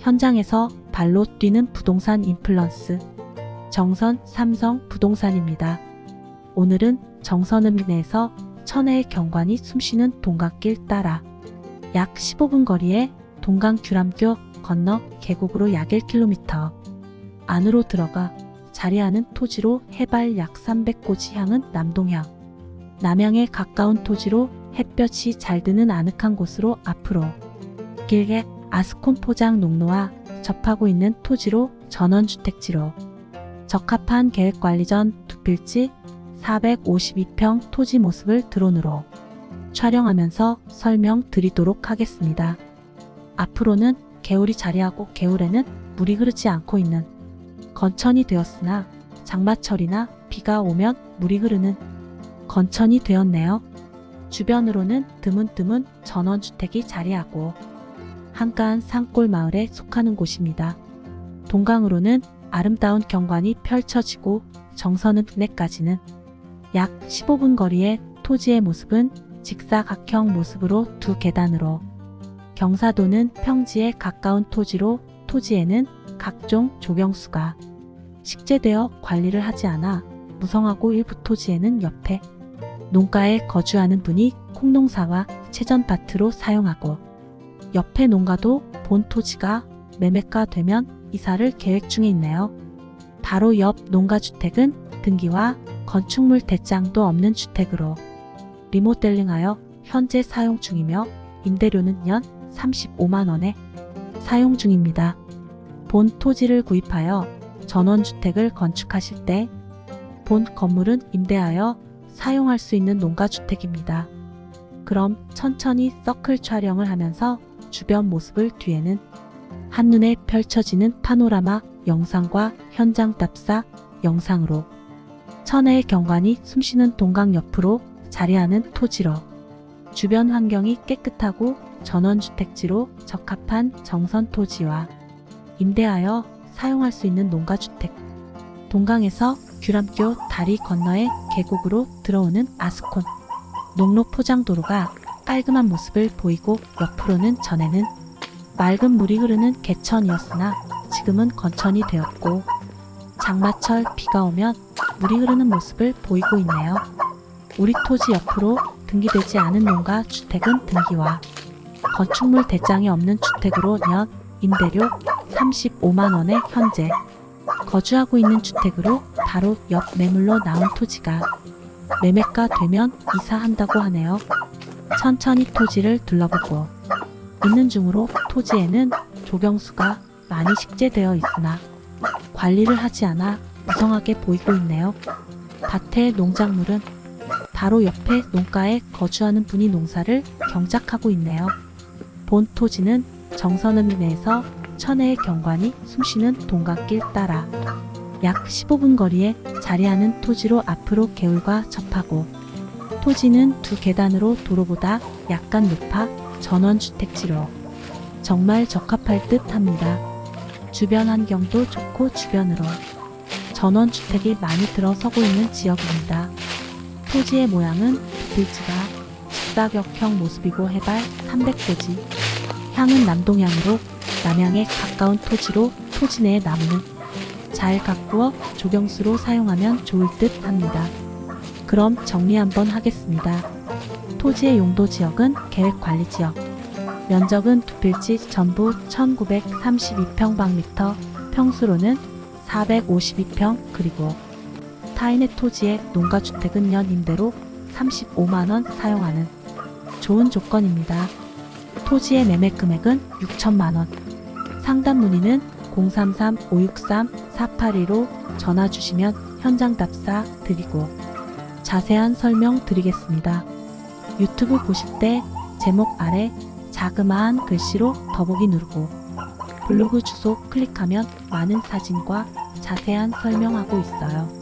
현장에서 발로 뛰는 부동산 인플루언스. 정선 삼성 부동산입니다. 오늘은 정선읍 내에서 천혜의 경관이 숨쉬는 동강길 따라 약 15분 거리에 동강 규람교 건너 계곡으로 약 1km 안으로 들어가 자리하는 토지로 해발 약 300고지 향은 남동향. 남향에 가까운 토지로 햇볕이 잘 드는 아늑한 곳으로 앞으로. 길게 아스콘 포장 농로와 접하고 있는 토지로 전원주택지로 적합한 계획관리전 두필지 452평 토지 모습을 드론으로 촬영하면서 설명드리도록 하겠습니다. 앞으로는 개울이 자리하고 개울에는 물이 흐르지 않고 있는 건천이 되었으나 장마철이나 비가 오면 물이 흐르는 건천이 되었네요. 주변으로는 드문드문 전원주택이 자리하고 한가한 산골 마을에 속하는 곳입니다. 동강으로는 아름다운 경관이 펼쳐지고 정선은 분해까지는 약 15분 거리의 토지의 모습은 직사각형 모습으로 두 계단으로 경사도는 평지에 가까운 토지로 토지에는 각종 조경수가 식재되어 관리를 하지 않아 무성하고 일부 토지에는 옆에 농가에 거주하는 분이 콩농사와 채전밭으로 사용하고 옆에 농가도 본 토지가 매매가 되면 이사를 계획 중에 있네요. 바로 옆 농가주택은 등기와 건축물 대장도 없는 주택으로 리모델링하여 현재 사용 중이며 임대료는 연 35만원에 사용 중입니다. 본 토지를 구입하여 전원주택을 건축하실 때 본 건물은 임대하여 사용할 수 있는 농가주택입니다. 그럼 천천히 서클 촬영을 하면서 주변 모습을 뒤에는 한눈에 펼쳐지는 파노라마 영상과 현장 답사 영상으로 천혜의 경관이 숨쉬는 동강 옆으로 자리하는 토지로 주변 환경이 깨끗하고 전원주택지로 적합한 정선 토지와 임대하여 사용할 수 있는 농가주택 동강에서 규람교 다리 건너에 계곡으로 들어오는 아스콘 농로 포장도로가 깔끔한 모습을 보이고 옆으로는 전에는 맑은 물이 흐르는 개천이었으나 지금은 건천이 되었고 장마철 비가 오면 물이 흐르는 모습을 보이고 있네요. 우리 토지 옆으로 등기되지 않은 농가 주택은 등기와 건축물 대장이 없는 주택으로 연 임대료 35만 원에 현재 거주하고 있는 주택으로 바로 옆 매물로 나온 토지가 매매가 되면 이사한다고 하네요. 천천히 토지를 둘러보고 있는 중으로 토지에는 조경수가 많이 식재되어 있으나 관리를 하지 않아 무성하게 보이고 있네요. 밭의 농작물은 바로 옆에 농가에 거주하는 분이 농사를 경작하고 있네요. 본 토지는 정선읍 내에서 천혜의 경관이 숨쉬는 동강길 따라 약 15분 거리에 자리하는 토지로 앞으로 개울과 접하고 토지는 두 계단으로 도로보다 약간 높아 전원주택지로 정말 적합할 듯 합니다. 주변 환경도 좋고 주변으로 전원주택이 많이 들어서고 있는 지역입니다. 토지의 모양은 빌지가 직사각형 모습이고 해발 300고지 향은 남동향으로 남향에 가까운 토지로 토지 내의 나무는 잘 가꾸어 조경수로 사용하면 좋을 듯 합니다. 그럼 정리 한번 하겠습니다. 토지의 용도 지역은 계획관리지역. 면적은 두 필지 전부 1932평방미터, 평수로는 452평, 그리고 타인의 토지의 농가주택은 연 임대로 35만원 사용하는 좋은 조건입니다. 토지의 매매 금액은 6천만원. 상담 문의는 033-563-4815 전화 주시면 현장 답사 드리고 자세한 설명 드리겠습니다. 유튜브 보실 때 제목 아래 자그마한 글씨로 더보기 누르고 블로그 주소 클릭하면 많은 사진과 자세한 설명하고 있어요.